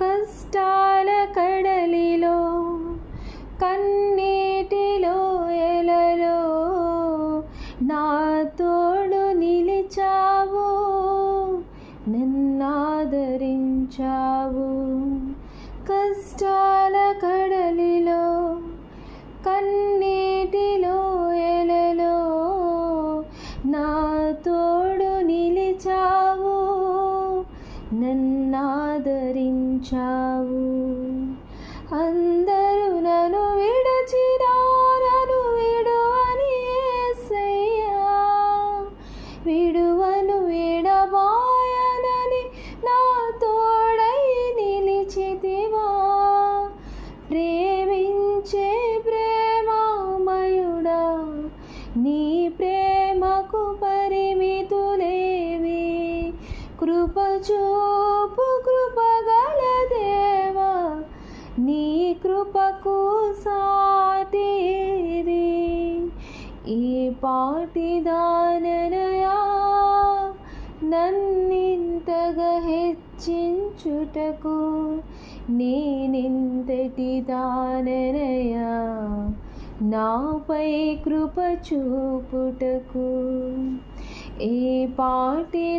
కష్టాల కడలిలో కన్నీటిలో ఎలలో నా తోడు నిలిచావు నిన్నాదరించావు. కష్టాల కడ నన్నాదరించావు అందరూ నన్ను విడచినా నన్ను విడువని ఏసయ్యా. విడువను విడబాయనని నా తోడై నిలిచితివా. ప్రేమించే ప్రేమామయుడా నీ కృప చూపు కృపగల దేవా నీ కృపకు సాటిది. ఈ పాటి దాననయా నన్నింతగా హెచ్చించుటకు నేనింతటి దాననయా నాపై కృప చూపుటకు. ఏ పాటి